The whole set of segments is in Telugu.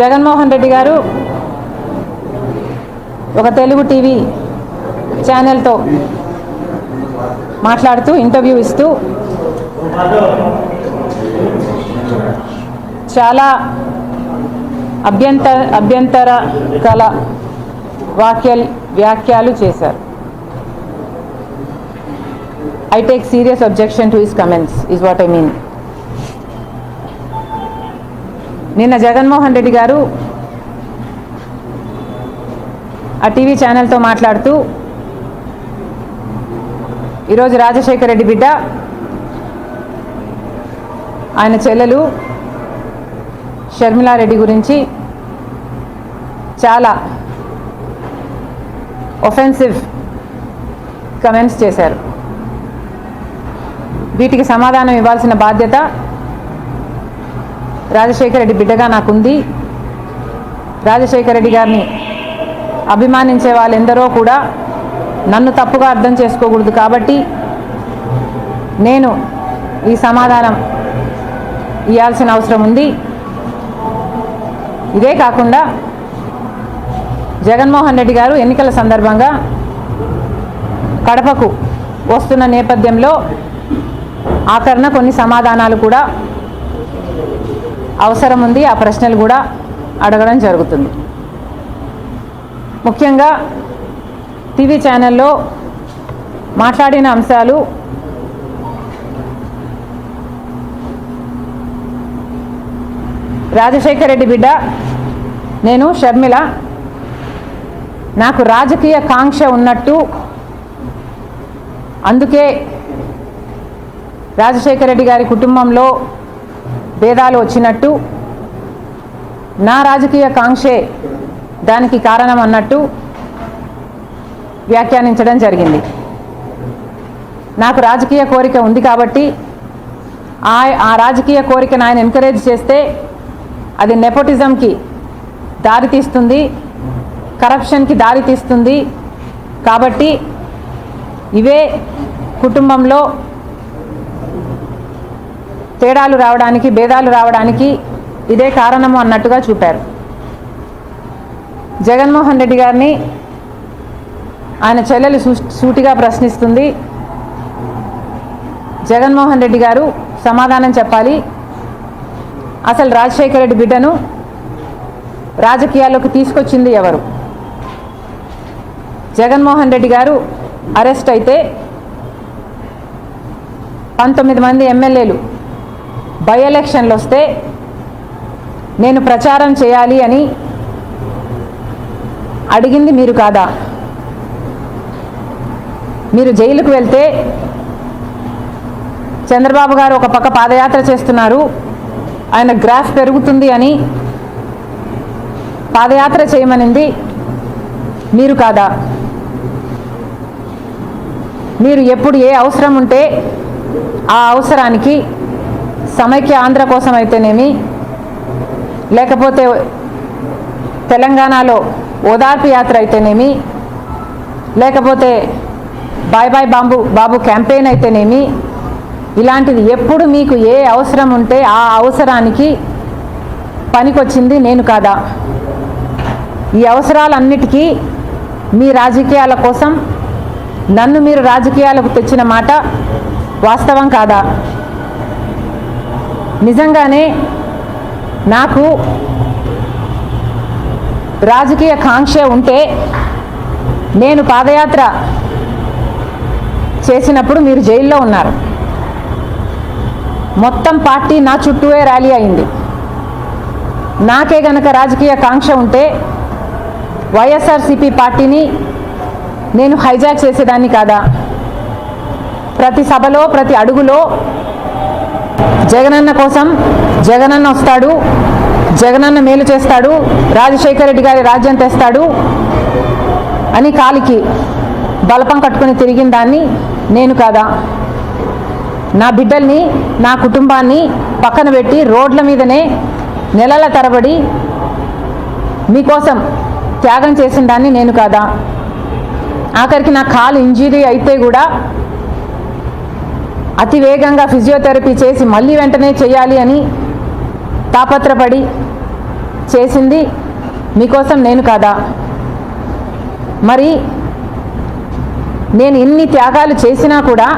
జగన్మోహన్ రెడ్డి గారు ఒక తెలుగు టీవీ ఛానల్తో మాట్లాడుతూ ఇంటర్వ్యూ ఇస్తూ చాలా అభ్యంతర అభ్యంతర కళ వాక్యల్ వ్యాఖ్యలు చేశారు. I take serious objection to his comments is what I mean నిన్న జగన్మోహన్ రెడ్డి గారు ఆ టీవీ ఛానల్తో మాట్లాడుతూ ఈరోజు రాజశేఖర రెడ్డి బిడ్డ ఆయన చెల్లెలు షర్మిలారెడ్డి గురించి చాలా ఒఫెన్సివ్ కమెంట్స్ చేశారు. వీటికి సమాధానం ఇవ్వాల్సిన బాధ్యత రాజశేఖర రెడ్డి బిడ్డగా నాకుంది. రాజశేఖర రెడ్డి గారిని అభిమానించే వాళ్ళెందరో కూడా నన్ను తప్పుగా అర్థం చేసుకోకూడదు కాబట్టి నేను ఈ సమాధానం ఇవ్వాల్సిన అవసరం ఉంది. ఇదే కాకుండా జగన్మోహన్ రెడ్డి గారు ఎన్నికల సందర్భంగా కడపకు వస్తున్న నేపథ్యంలో ఆఖరణ కొన్ని సమాధానాలు కూడా అవసరం ఉంది ఆ ప్రశ్నలు కూడా అడగడం జరుగుతుంది. ముఖ్యంగా టీవీ ఛానల్లో మాట్లాడిన అంశాలు రాజశేఖర రెడ్డి బిడ్డ నేను షర్మిల. నాకు రాజకీయ కాంక్ష ఉన్నట్టు అందుకే రాజశేఖర రెడ్డి గారి కుటుంబంలో భేదాలు వచ్చినట్టు నా రాజకీయ కాంక్షే దానికి కారణం అన్నట్టు వ్యాఖ్యానించడం జరిగింది. నాకు రాజకీయ కోరిక ఉంది కాబట్టి ఆ ఆ రాజకీయ కోరికను ఆయన ఎంకరేజ్ చేస్తే అది నెపోటిజంకి దారితీస్తుంది కరప్షన్కి దారితీస్తుంది కాబట్టి ఇవే కుటుంబంలో తేడాలు రావడానికి భేదాలు రావడానికి ఇదే కారణము అన్నట్టుగా చూపారు. జగన్మోహన్ రెడ్డి గారిని ఆయన చెల్లెలు సూ సూటిగా ప్రశ్నిస్తుంది. జగన్మోహన్ రెడ్డి గారు సమాధానం చెప్పాలి. అసలు రాజశేఖర రెడ్డి బిడ్డను రాజకీయాల్లోకి తీసుకొచ్చింది ఎవరు? జగన్మోహన్ రెడ్డి గారు అరెస్ట్ అయితే పంతొమ్మిది మంది ఎమ్మెల్యేలు బై ఎలక్షన్లు వస్తే నేను ప్రచారం చేయాలి అని అడిగింది మీరు కాదా? మీరు జైలుకు వెళ్తే చంద్రబాబు గారు ఒక పక్క పాదయాత్ర చేస్తున్నారు ఆయన గ్రాఫ్ పెరుగుతుంది అని పాదయాత్ర చేయమనింది మీరు కాదా? మీరు ఎప్పుడు ఏ అవసరం ఉంటే ఆ అవసరానికి సమైక్య ఆంధ్ర కోసం అయితేనేమి లేకపోతే తెలంగాణలో ఓదార్పు యాత్ర అయితేనేమి? లేకపోతే బాయ్ బాయ్ బాంబు బాబు క్యాంపెయిన్ అయితేనేమి? ఇలాంటిది ఎప్పుడు మీకు ఏ అవసరం ఉంటే ఆ అవసరానికి పనికొచ్చింది నేను కాదా? ఈ అవసరాలన్నిటికీ మీ రాజకీయాల కోసం నన్ను మీరు రాజకీయాలకు తెచ్చిన మాట వాస్తవం కాదా? నిజంగానే నాకు రాజకీయ కాంక్ష ఉంటే నేను పాదయాత్ర చేసినప్పుడు మీరు జైల్లో ఉన్నారు. మొత్తం పార్టీ నా చుట్టూవే ర్యాలీ అయింది. నాకే గనక రాజకీయ కాంక్ష ఉంటే వైఎస్ఆర్సిపి పార్టీని నేను హైజాక్ చేసేదాన్ని కాదా? ప్రతి సభలో ప్రతి అడుగులో జగనన్న కోసం జగనన్న వస్తాడు జగనన్న మేలు చేస్తాడు రాజశేఖర రెడ్డి గారి రాజ్యం తెస్తాడు అని కాలికి బలపం కట్టుకుని తిరిగిన దాన్ని నేను కాదా? నా బిడ్డల్ని నా కుటుంబాన్ని పక్కన పెట్టి రోడ్ల మీదనే నెలల తరబడి మీకోసం త్యాగం చేసిన దాన్ని నేను కాదా? ఆఖరికి నా కాలు ఇంజరీ అయితే కూడా అతి వేగంగా ఫిజియోథెరపీ చేసి మళ్ళీ వెంటనే చేయాలి అని తాపత్రపడి చేసింది మీకోసం నేను కాదా? మరి నేను ఇన్ని త్యాగాలు చేసినా కూడా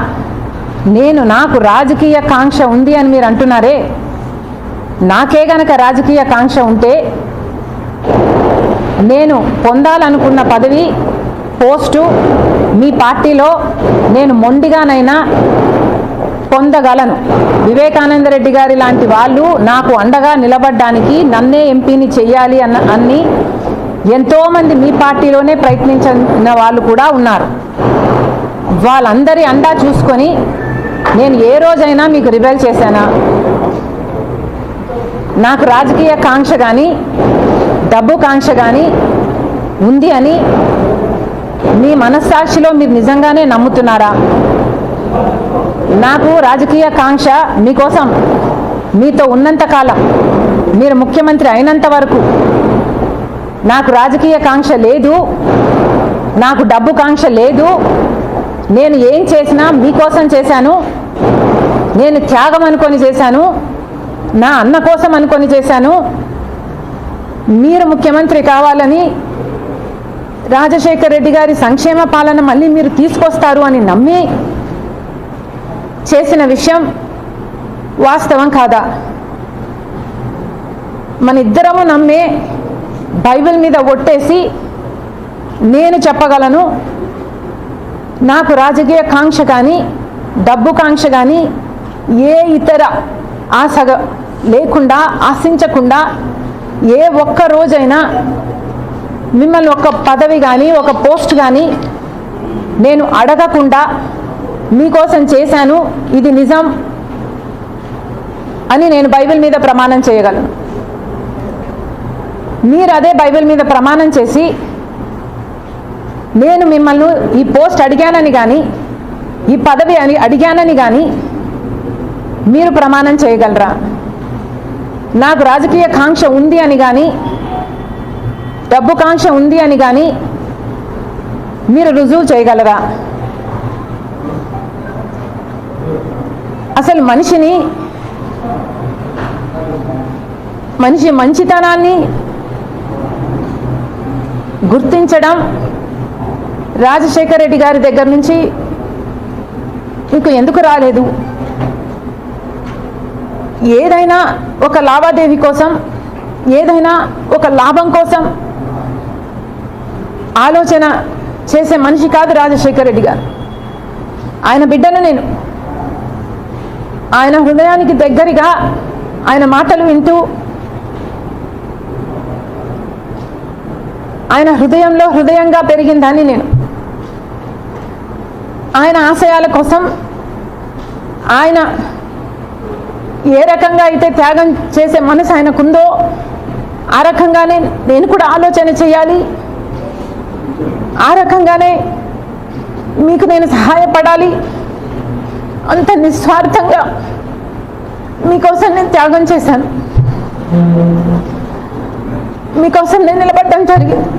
నేను నాకు రాజకీయ కాంక్ష ఉంది అని మీరు అంటున్నారే? నాకే గనక రాజకీయ కాంక్ష ఉంటే నేను పొందాలనుకున్న పదవి పోస్టు మీ పార్టీలో నేను మొండిగానైనా పొందగలను. వివేకానంద రెడ్డి గారి లాంటి వాళ్ళు నాకు అండగా నిలబడ్డానికి నన్నే ఎంపీని చెయ్యాలి అన్న అన్ని ఎంతోమంది మీ పార్టీలోనే ప్రయత్నించిన వాళ్ళు కూడా ఉన్నారు. వాళ్ళందరి అండా చూసుకొని నేను ఏ రోజైనా మీకు రిబెల్ చేశానా? నాకు రాజకీయ కాంక్ష కానీ డబ్బు కాంక్ష కానీ ఉంది అని మీ మనస్సాక్షిలో మీరు నిజంగానే నమ్ముతున్నారా? నాకు రాజకీయ కాంక్ష మీకోసం మీతో ఉన్నంతకాలం మీరు ముఖ్యమంత్రి అయినంత వరకు నాకు రాజకీయ కాంక్ష లేదు నాకు డబ్బు కాంక్ష లేదు నేను ఏం చేసినా మీకోసం చేశాను నేను త్యాగం అనుకొని చేశాను నా అన్న కోసం అనుకొని చేశాను మీరు ముఖ్యమంత్రి కావాలని రాజశేఖర రెడ్డి గారి సంక్షేమ పాలన మళ్ళీ మీరు తీసుకొస్తారు అని నమ్మి చేసిన విషయం వాస్తవం కాదా? మన ఇద్దరము నమ్మే బైబిల్ మీద ఒట్టేసి నేను చెప్పగలను నాకు రాజకీయ కాంక్ష కానీ డబ్బు కాంక్ష కానీ ఏ ఇతర ఆశ లేకుండా ఆశించకుండా ఏ ఒక్క రోజైనా మిమ్మల్ని ఒక పదవి కానీ ఒక పోస్ట్ కానీ నేను అడగకుండా మీకోసం చేశాను ఇది నిజం అని నేను బైబిల్ మీద ప్రమాణం చేయగలను. మీరు అదే బైబిల్ మీద ప్రమాణం చేసి నేను మిమ్మల్ని ఈ పోస్ట్ అడిగానని కానీ ఈ పదవి అని అడిగానని కానీ మీరు ప్రమాణం చేయగలరా? నాకు రాజకీయ కాంక్ష ఉంది అని కానీ డబ్బు కాంక్ష ఉంది అని కానీ మీరు రుజువు చేయగలరా? అసలు మనిషిని మనిషి మంచితనాన్ని గుర్తించడం రాజశేఖర రెడ్డి గారి దగ్గర నుంచి మీకు ఎందుకు రాలేదు? ఏదైనా ఒక లావాదేవీ కోసం ఏదైనా ఒక లాభం కోసం ఆలోచన చేసే మనిషి కాదు రాజశేఖర రెడ్డి గారు. ఆయన బిడ్డను నేను. ఆయన హృదయానికి దగ్గరగా ఆయన మాటలు వింటూ ఆయన హృదయంలో హృదయంగా పెరిగిందని నేను. ఆయన ఆశయాల కోసం ఆయన ఏ రకంగా అయితే త్యాగం చేసే మనసు ఆయనకుందో ఆ రకంగానే నేను కూడా ఆలోచన చేయాలి. ఆ రకంగానే మీకు నేను సహాయపడాలి. అంత నిస్వార్థంగా మీకోసం నేను త్యాగం చేశాను. మీకోసం నేను నిలబడడం జరిగింది.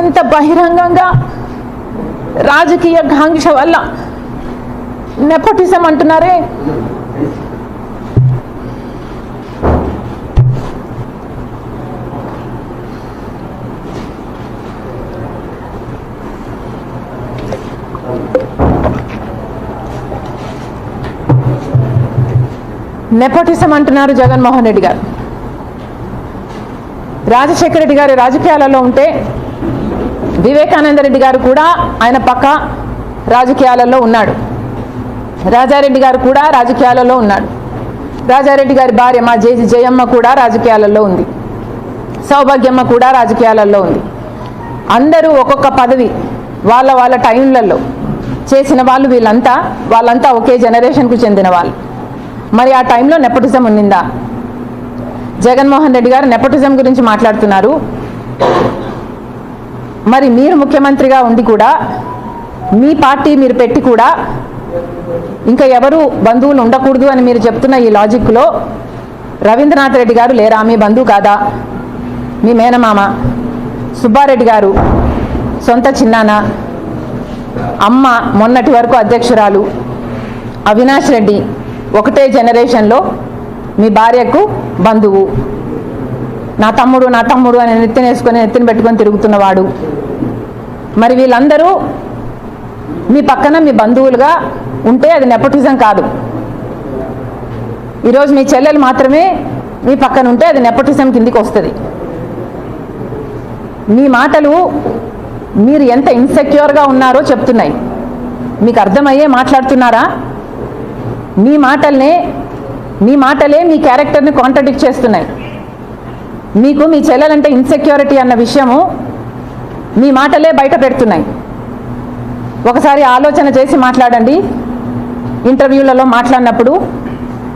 ఎంత బహిరంగంగా రాజకీయ కాంక్ష వల్ల నెపోటిజం అంటున్నారే? నెపోటిజం అంటున్నారు జగన్మోహన్ రెడ్డి గారు. రాజశేఖర రెడ్డి గారు రాజకీయాలలో ఉంటే వివేకానంద రెడ్డి గారు కూడా ఆయన పక్క రాజకీయాలలో ఉన్నాడు. రాజారెడ్డి గారు కూడా రాజకీయాలలో ఉన్నాడు. రాజారెడ్డి గారి భార్య మా జేజి జయమ్మ కూడా రాజకీయాలలో ఉంది. సౌభాగ్యమ్మ కూడా రాజకీయాలలో ఉంది. అందరూ ఒక్కొక్క పదవి వాళ్ళ వాళ్ళ టైంలలో చేసిన వాళ్ళు వీళ్ళంతా వాళ్ళంతా ఒకే జనరేషన్కు చెందిన వాళ్ళు. మరి ఆ టైంలో నెపటిజం ఉన్నిందా జగన్మోహన్ రెడ్డి గారు నెపటిజం గురించి మాట్లాడుతున్నారు. మరి మీరు ముఖ్యమంత్రిగా ఉండి కూడా మీ పార్టీ మీరు పెట్టి కూడా ఇంకా ఎవరు బంధువులు ఉండకూడదు అని మీరు చెప్తున్న ఈ లాజిక్లో రవీంద్రనాథ్ రెడ్డి గారు లేరా? మీ బంధువు కాదా? మీ మేనమామ సుబ్బారెడ్డి గారు సొంత చిన్నానా? అమ్మ మొన్నటి వరకు అధ్యక్షురాలు అవినాష్ రెడ్డి ఒకటే జనరేషన్లో మీ భార్యకు బంధువు. నా తమ్ముడు నా తమ్ముడు అని నెత్తినేసుకొని నెత్తిన పెట్టుకొని తిరుగుతున్నవాడు. మరి వీళ్ళందరూ మీ పక్కన మీ బంధువులుగా ఉంటే అది నెపటిజం కాదు. ఈరోజు మీ చెల్లెలు మాత్రమే మీ పక్కన ఉంటే అది నెపటిజం కిందికి వస్తుంది. మీ మాటలు మీరు ఎంత ఇన్సెక్యూర్గా ఉన్నారో చెప్తున్నాయి. మీకు అర్థమయ్యే మాట్లాడుతున్నారా? మీ మాటల్నే మీ మాటలే మీ క్యారెక్టర్ని కాంట్రడిక్ట్ చేస్తున్నాయి. మీకు మీ చెల్లెలంటే ఇన్సెక్యూరిటీ అన్న విషయము మీ మాటలే బయట పెడుతున్నాయి. ఒకసారి ఆలోచన చేసి మాట్లాడండి. ఇంటర్వ్యూలలో మాట్లాడినప్పుడు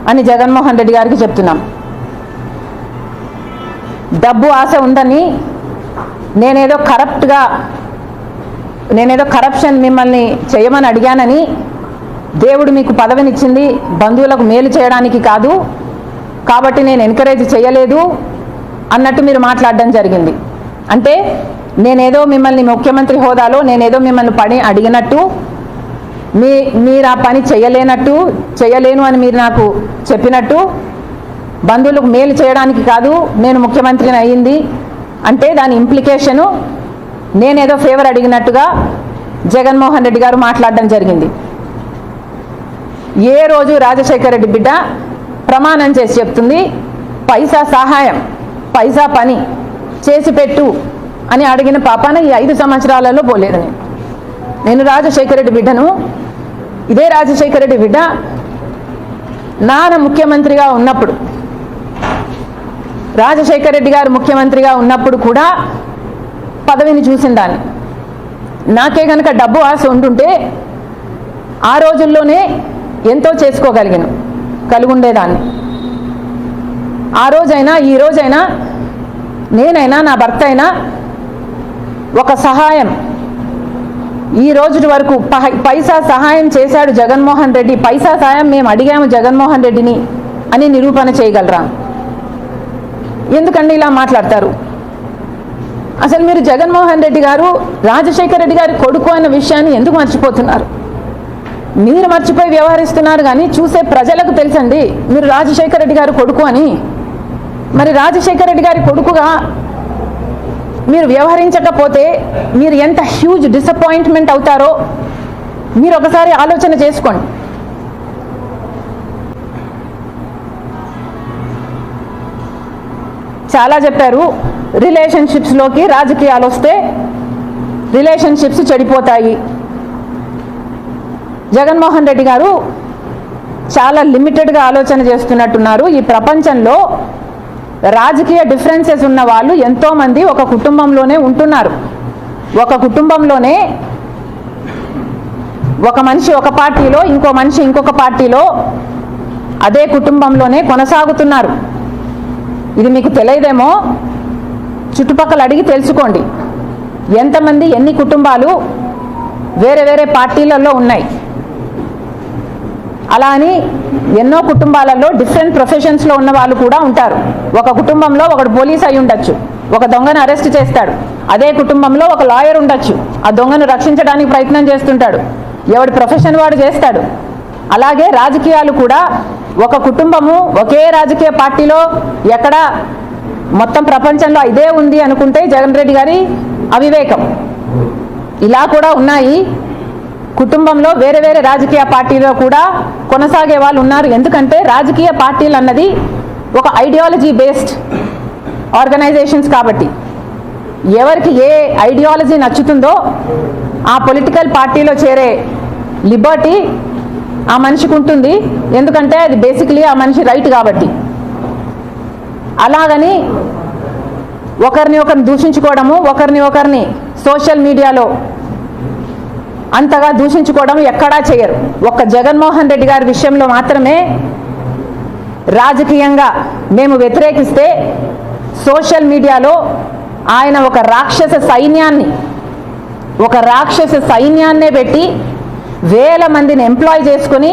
అని జగన్మోహన్ రెడ్డి గారికి చెప్తున్నాం. డబ్బు ఆశ ఉందని నేనేదో కరప్ట్గా నేనేదో కరప్షన్ మిమ్మల్ని చేయమని అడిగానని దేవుడు మీకు పదవినిచ్చింది బంధువులకు మేలు చేయడానికి కాదు కాబట్టి నేను ఎంకరేజ్ చేయలేదు అన్నట్టు మీరు మాట్లాడడం జరిగింది. అంటే నేనేదో మిమ్మల్ని ముఖ్యమంత్రి హోదాలో నేనేదో మిమ్మల్ని పని అడిగినట్టు మీ మీరు ఆ పని చేయలేనట్టు చేయలేను అని మీరు నాకు చెప్పినట్టు బంధువులకు మేలు చేయడానికి కాదు నేను ముఖ్యమంత్రిని అయ్యింది. అంటే దాని ఇంప్లికేషను నేనేదో ఫేవర్ అడిగినట్టుగా జగన్మోహన్ రెడ్డి గారు మాట్లాడడం జరిగింది. ఏ రోజు రాజశేఖర రెడ్డి బిడ్డ ప్రమాణం చేసి చెప్తుంది పైసా సహాయం పైసా పని చేసి పెట్టు అని అడిగిన పాపాన ఈ ఐదు సంవత్సరాలలో పోలేదు నేను. నేను రాజశేఖర రెడ్డి బిడ్డను ఇదే రాజశేఖర రెడ్డి బిడ్డ నాన్న ముఖ్యమంత్రిగా ఉన్నప్పుడు రాజశేఖర రెడ్డి గారు ముఖ్యమంత్రిగా ఉన్నప్పుడు కూడా పదవిని చూసిన దాన్ని. నాకే కనుక డబ్బు ఆశ ఉంటుంటే ఆ రోజుల్లోనే ఎంతో చేసుకోగలిగాను కలుగుండేదాన్ని. ఆ రోజైనా ఈ రోజైనా నేనైనా నా భర్త అయినా ఒక సహాయం. ఈ రోజు వరకు పహ- పైసా సహాయం చేశాడు జగన్మోహన్ రెడ్డి. పైసా సహాయం మేము అడిగాము జగన్మోహన్ రెడ్డిని అని నిరూపణ చేయగలరా? ఎందుకండి ఇలా మాట్లాడతారు? అసలు మీరు జగన్మోహన్ రెడ్డి గారు రాజశేఖర రెడ్డి గారి కొడుకు అన్న విషయాన్ని ఎందుకు మర్చిపోతున్నారు? మీరు మర్చిపోయి వ్యవహరిస్తున్నారు కానీ చూసే ప్రజలకు తెలుసండి మీరు రాజశేఖర రెడ్డి గారు కొడుకు అని. మరి రాజశేఖర రెడ్డి గారి కొడుకుగా మీరు వ్యవహరించకపోతే మీరు ఎంత హ్యూజ్ డిసప్పాయింట్మెంట్ అవుతారో మీరు ఒకసారి ఆలోచన చేసుకోండి. చాలా చెప్పారు రిలేషన్షిప్స్లోకి రాజకీయాలు వస్తే రిలేషన్షిప్స్ చెడిపోతాయి. జగన్మోహన్ రెడ్డి గారు చాలా లిమిటెడ్గా ఆలోచన చేస్తున్నట్టున్నారు. ఈ ప్రపంచంలో రాజకీయ డిఫరెన్సెస్ ఉన్న వాళ్ళు ఎంతోమంది ఒక కుటుంబంలోనే ఉంటున్నారు. ఒక కుటుంబంలోనే ఒక మనిషి ఒక పార్టీలో ఇంకో మనిషి ఇంకొక పార్టీలో అదే కుటుంబంలోనే కొనసాగుతున్నారు. ఇది మీకు తెలియదేమో? చుట్టుపక్కల అడిగి తెలుసుకోండి. ఎంతమంది ఎన్ని కుటుంబాలు వేరే వేరే పార్టీలలో ఉన్నాయి. అలా అని ఎన్నో కుటుంబాలలో డిఫరెంట్ ప్రొఫెషన్స్లో ఉన్న వాళ్ళు కూడా ఉంటారు. ఒక కుటుంబంలో ఒకడు పోలీస్ అయి ఉండొచ్చు ఒక దొంగను అరెస్ట్ చేస్తాడు. అదే కుటుంబంలో ఒక లాయర్ ఉండొచ్చు ఆ దొంగను రక్షించడానికి ప్రయత్నం చేస్తుంటాడు. ఎవడి ప్రొఫెషన్ వాడు చేస్తాడు. అలాగే రాజకీయాలు కూడా ఒక కుటుంబము ఒకే రాజకీయ పార్టీలో ఎక్కడ మొత్తం ప్రపంచంలో ఇదే ఉంది అనుకుంటే జగన్ రెడ్డి గారి అవివేకం. ఇలా కూడా ఉన్నాయి. కుటుంబంలో వేరే వేరే రాజకీయ పార్టీలో కూడా కొనసాగే వాళ్ళు ఉన్నారు. ఎందుకంటే రాజకీయ పార్టీలు అన్నది ఒక ఐడియాలజీ బేస్డ్ ఆర్గనైజేషన్స్ కాబట్టి. ఎవరికి ఏ ఐడియాలజీ నచ్చుతుందో ఆ పొలిటికల్ పార్టీలో చేరే లిబర్టీ ఆ మనిషికి ఉంటుంది. ఎందుకంటే అది బేసిక్లీ ఆ మనిషి రైట్ కాబట్టి. అలాగని ఒకరిని ఒకరిని దూషించుకోవడము ఒకరిని ఒకరిని సోషల్ మీడియాలో అంతగా దూషించుకోవడం ఎక్కడా చేయరు. ఒక్క జగన్మోహన్ రెడ్డి గారి విషయంలో మాత్రమే రాజకీయంగా మేము వ్యతిరేకిస్తే సోషల్ మీడియాలో ఆయన ఒక రాక్షస సైన్యాన్ని ఒక రాక్షస సైన్యాన్నే పెట్టి వేల మందిని ఎంప్లాయ్ చేసుకొని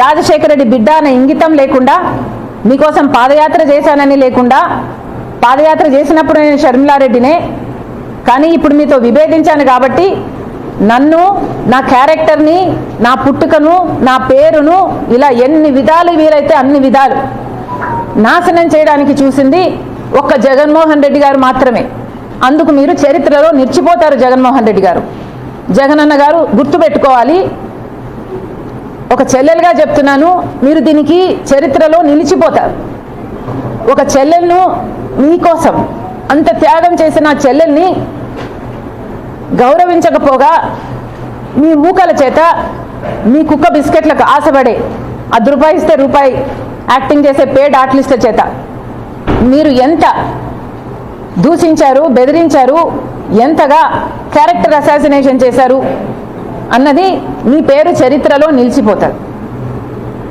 రాజశేఖర రెడ్డి బిడ్డ అనే ఇంగితం లేకుండా మీకోసం పాదయాత్ర చేశానని లేకుండా పాదయాత్ర చేసినప్పుడు నేను షర్మిలారెడ్డినే కానీ ఇప్పుడు మీతో విభేదించాను కాబట్టి నన్ను నా క్యారెక్టర్ని నా పుట్టుకను నా పేరును ఇలా ఎన్ని విధాలు వీలైతే అన్ని విధాలు నాశనం చేయడానికి చూసింది ఒక్క జగన్మోహన్ రెడ్డి గారు మాత్రమే. అందుకు మీరు చరిత్రలో నిలిచిపోతారు జగన్మోహన్ రెడ్డి గారు. జగనన్న గారు గుర్తుపెట్టుకోవాలి ఒక చెల్లెలుగా చెప్తున్నాను మీరు దీనికి చరిత్రలో నిలిచిపోతారు. ఒక చెల్లెలను మీకోసం అంత త్యాగం చేసిన ఆ చెల్లెల్ని గౌరవించకపోగా మీ మూకల చేత మీ కుక్క బిస్కెట్లకు ఆశపడే అది రూపాయి ఇస్తే రూపాయి యాక్టింగ్ చేసే పేడ్ ఆర్టిస్టుల చేత మీరు ఎంత దూషించారు బెదిరించారు ఎంతగా క్యారెక్టర్ అసాసినేషన్ చేశారు అన్నది మీ పేరు చరిత్రలో నిలిచిపోతుంది